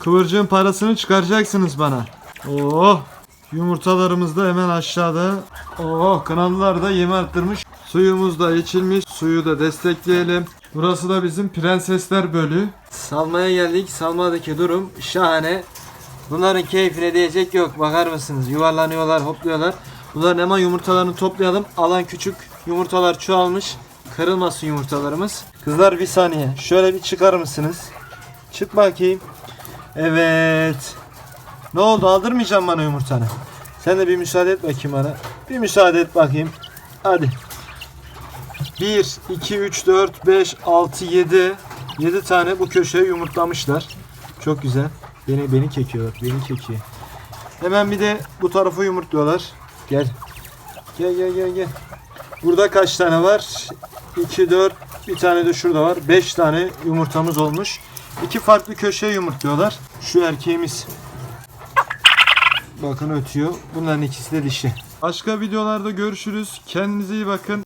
Kıvırcığın parasını çıkaracaksınız bana. Oh. Yumurtalarımız da hemen aşağıda. Oh kanallar da yem arttırmış. Suyumuz da içilmiş. Suyu da destekleyelim. Burası da bizim prensesler bölü. Salmaya geldik. Salmadaki durum şahane. Bunların keyfine diyecek yok. Bakar mısınız? Yuvarlanıyorlar, hopluyorlar. Bunların hemen yumurtalarını toplayalım. Alan küçük. Yumurtalar çoğalmış. Kırılmasın yumurtalarımız. Kızlar bir saniye. Şöyle bir çıkar mısınız? Çık bakayım. Evet. Ne oldu? Aldırmayacağım bana yumurtanı. Sen de bir müsaade et bakayım bana. Bir müsaade et bakayım. Hadi. 1, 2, 3, 4, 5, 6, 7. 7 tane bu köşeye yumurtlamışlar. Çok güzel. Beni beni kekiyorlar. Beni kekiyor. Hemen bir de bu tarafa yumurtluyorlar. Gel. Gel gel gel gel. Burada kaç tane var? 2, 4, bir tane de şurada var. 5 tane yumurtamız olmuş. İki farklı köşeye yumurtluyorlar. Şu erkeğimiz. Bakın ötüyor. Bunların ikisi de dişi. Başka videolarda görüşürüz. Kendinize iyi bakın.